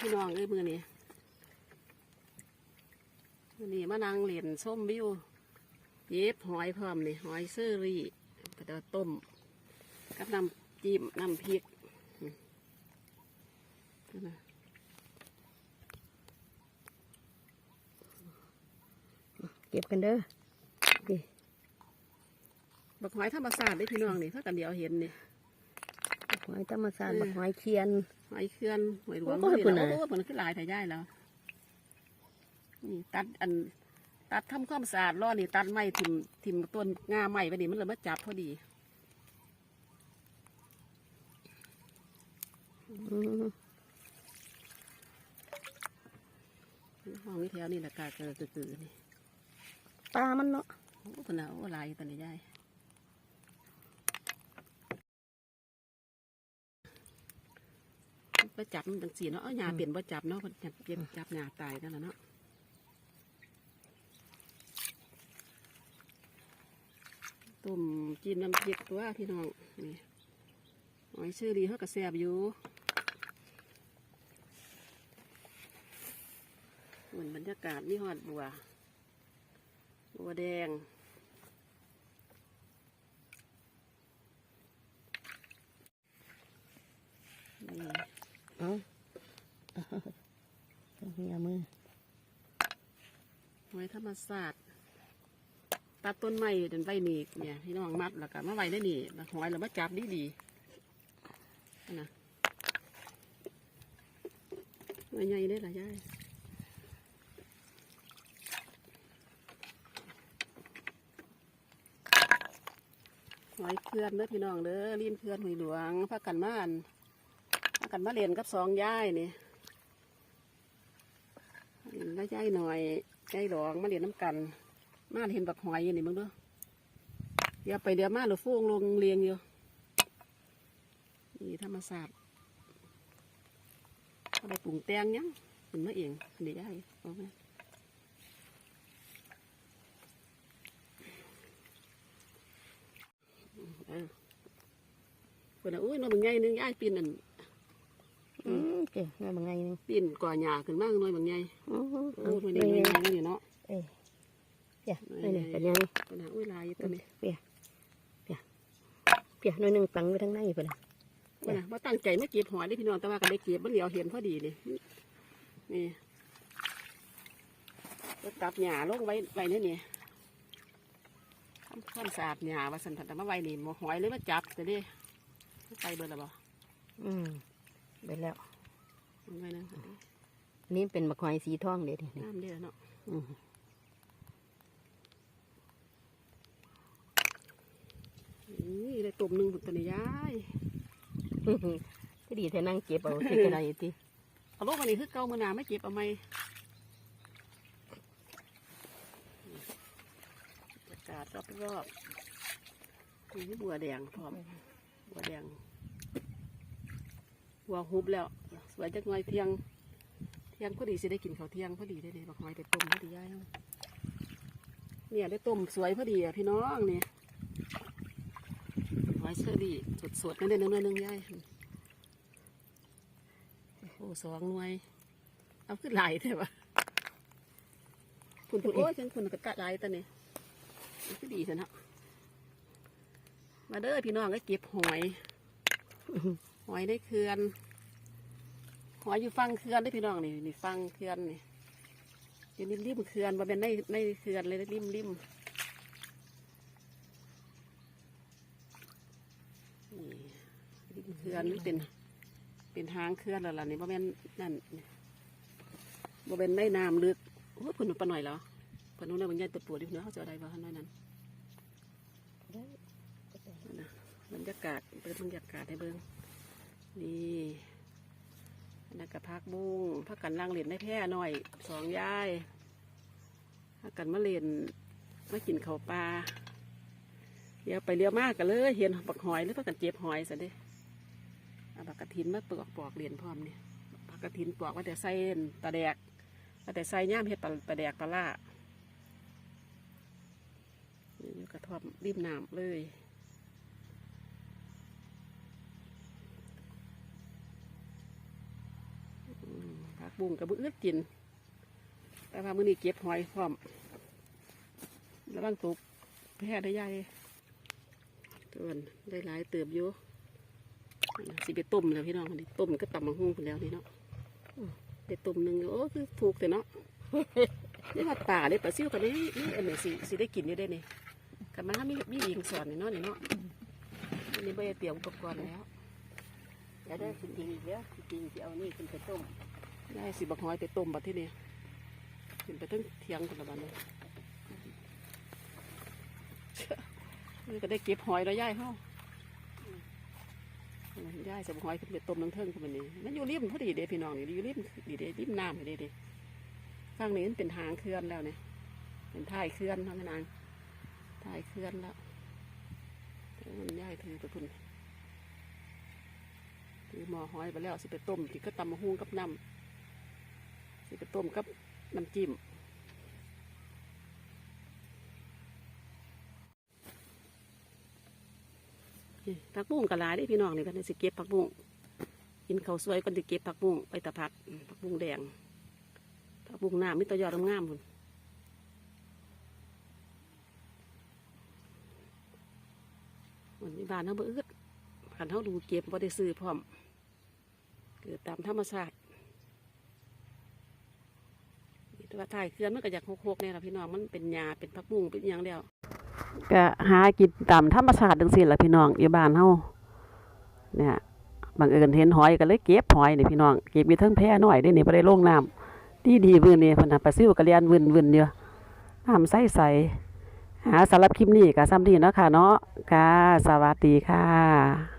พี่น้องเอ้ยมือนี้มือนี้มานั่งเหรียญส้มวิวเย็บหอยพร้อมนี่หอยเซอรี่กระเดาต้มกับน้ำจิ้มน้ำพริกอืมนั่นนะเก็บกันเด้อนี่บักหอยธรรมศาสตร์ได้พี่น้องนี่ถ้ากันเดียวเห็นนี่ หอยธรรมชาติเออบักหอยเคียน หอยเคลื่อนหอยหลวงโอ้ยนี่คุณแหละน่ะ โอ้โหมันคือหลายถ่ายได้แล้วนี่ตัดอัน ตัดทำความสะอาดรอนี่ ตัดไม้ทิมทิมต้นงาไม้ไปนี่มันเลยมาจับพอดีอืมห้องนี้แถวนี่แหละกาเกลือกือๆนี่ปลามันเนาะ โอ้คนน่ะโอ้หลายตัวนี้ได้ ไปจับมันเป็นสีเนาะเอาหญ้าเปลี่ยนว่าจับเนาะเพิ่นจับเปลี่ยนจับหญ้าตายนั่นแหละเนาะต้มจีนน้ำพริกตัวพี่น้องนี่หอยเชอรี่เขากระแซบอยู่เหมือนบรรยากาศนี่หอดบัว บัวแดงนี่ เอาเฮียมือไว้ธรรมศาสตร์ตัดต้นไม้จนใบหนีกเนี่ยพี่น้องมัดแล้วก็มาไว้ได้นี่แล้วหอยเรามาจับดีดีนะไว้ใหญ่ได้หลายย่ายหอยเคลื่อนเด้อพี่น้องเด้อริมเคลื่อนหอยหลวงพักกันม่าน กกันมาเรียนกับสองย่ายนี่แล้วยายหน่อยยายหลองมาเรียนน้ำกัน มาเห็นบักหอยอยู่นี่มึงดูเดี๋ยวไปเดี๋ยวมาหรือฟูงลงเรียงอยู่นี่ธรรมศาสตร์เอาไปปรุงแตงยังเป็นมาเองเดี๋ยวยายเอาไปเออคนน่ะอุ้ยนองมึงใหญ่นึงยายปีนอัน เก๋แม่บางไงนึงปีนก่อหญ้าขึ้นมากน้อยบางใหญ่อืมโอ้ยมันเอ้นี่ยใหญ่ๆนี่เนาะเอ้ยเปียนี่นี่เป็นยังคนน่ะอุ้ยลายอยู่ตัวนี้เปียเปียเปียหน่อยหนึ่งตังไว้ทั้งในเพิ่นน่ะว่านะว่าตั้งใจไม่เก็บหอยได้พี่น้องแต่ว่าก็ได้เก็บมันเหลียวเห็นพอดีนี่นี่ก็ตับหญ้าลงไว้ไว้นี่นี่ทำความสะอาดหญ้าว่าสันทันแต่มาไว้นี่หมอหอยเลยมาจับแต่ดิไปเบอร์ละบ่อืมไปแล้ว มันไว้นั่นอันนี้เป็นบักหอยสีทองเด็ดนี่น้ำเด้อเนาะอืมนี่ได้ตุ่มหนึ่งตัวนี้ยายก็ดีแต่นั่งเก็บเอาที่กระไรติเอาลงมานี่คือเก่ามือหนาไม่เก็บเอาไหมอากาศรอบๆนี่บัวแดงพร้อม บัวแดง บัวฮุบแล้ว สวยจักหน่อยเที่ยง เที่ยงพอดีสิได้กินข้าวเที่ยงพอดีได้เลยบักหอยได้ต้มพอดีย่ายเอาเนี่ยได้ต้มสวยพอดีอะพี่น้องเนี่ยหอยเชอรี่สดๆนั่นเด้อเนื้อๆนึงย่ายโอ้สองหน่วย เอาขึ้นหลายเถอะวะคุณคุณโอ้ยฉันคุณกระกะหลายตัวนี้มันก็ดีสินะมาเด้อพี่น้องก็เก็บหอย หอยได้เคือน หอยอยู่ฟังเคือนได้พี่น้องนี่นี่ฟังเคือนนี่อยู่ริมริมเคือนมาเป็นในในเคือนเลยริมริมนี่ริมเคือนนี่เป็น เป็นทางเคือนแล้วล่ะนี่บ่แม่นนั่นบ่เป็นในน้ำลึกโอ้ยเพิ่นปลาหน่อยแล้วเพิ่นนู้นเลยบางอย่างตัวปวดดิเนื้อเขาจะอาได้บ่ฮะน้อยนั้นบรรยากาศเปิดบรรยากาศให้เบิ่งนี่ นนักกะพักบุ้งพักกันล่างเหรียญได้แพร่หน่อยสองยายพักกันมาเล่นมากินเขาปลาเดี๋ยวไปเลี้ยวมากกันเลยเห็นปักหอยหรือพักกันเจ็บหอยซะเด้เอาผักกระถินมาปอกปอกเหรียญพร้อมเนี่ยผักกระถินปอกว่าแต่ใส่ปลาแดกว่าแต่ใส่ย่ามเห็ดปลาปลาแดกปลาล่านี่กระทอมริมน้ำเลย ผักบุ้งกับมืออึดกิน แต่ว่ามื้อนี้เก็บหอยพร้อมระวังตกแพ้ได้ใหญ่ตัวนได้หลายเติบอยู่นั่นน่ะสิไปต้มแล้วพี่น้องอันนี้ต้มก็ตำมังหุ้งไปแล้วนี่เนาะได้ต้มหนึ่งโอ้คือถูกแต่เนาะนี่ว่าป่าเลยปลาซิวกันนี่นี่อันนี้สิสิได้กินอยู่ได้นี่กันมามีมีอิงสอนนี่เนาะนี่เนาะอันนี้ไม่ได้เตรียมอุปกรณ์แล้วเดี๋ยวได้จริงๆอีกแล้วจริงจะเอานี่ขึ้นไปต้ม ได้สิบักหอยไปต้มบัดที่นี่ขึ้นไปตั้งเทียงคนละบัดนี้นี่ก็ได้เก็บหอยแล้วย่ายเฮาย่ายส่บักหอยขึ้นไปต้มน้ำเทิงขึ้นมานี่มันอยู่ริมพอดีเด้พี่น้องนี่อยู่ริมดีเด้ริมน้ำพอดีเด้ข้างนี้มันเป็นหางเคลื่อนแล้วเนี่ยเป็นท้ายเคลื่อนท่านั้นเองท้ายเคลื่อนแล้วมันย่ายถือไปพุ่นถือหม้อหอยไปแล้วสิไปต้มที่ก็ตำมะฮุ่งกับน้ำ สิไปต้มกับน้ำจิ้มผักบุ้งกะลายเด้พี่น้องนี่ก็สิเก็บผักบุ้งกินข้าวสวยก่อนสิเก็บผักบุ้งไปตะพักผักบุ้งแดงผักบุ้งหน้ำมีแตยอดงามๆพุ่นวันนี้บ้านเขาบ่อึดขันเขาดูเก็บบ่ได้ซื้อพร้อม เกิดตามธรรมชาติ แต่ว่าถ่ายเคลื่อนมันก็อยากหกๆเนี่ยล่ะพี่น้องมันเป็นหญ้าเป็นผักบุ้งเป็นหยังเดียวก็หากินตามธรรมชาติจังซี่ละพี่น้องอยู่บ้านเฮาเนี่ยบังเอิญเห็นหอยก็เลยเก็บหอยนี่พี่น้องเก็บมีทั้งแพ้หน้อยเด้นี่บ่ได้ลงน้ำดีดีๆมื้อนี้เพิ่นปลาซิวก็เรียนวึนๆอยู่น้ำใสๆหาสำหรับคลิปนี้ก็ซ้ำนี้เนาะค่ะเนาะค่ะสวัสดีค่ะ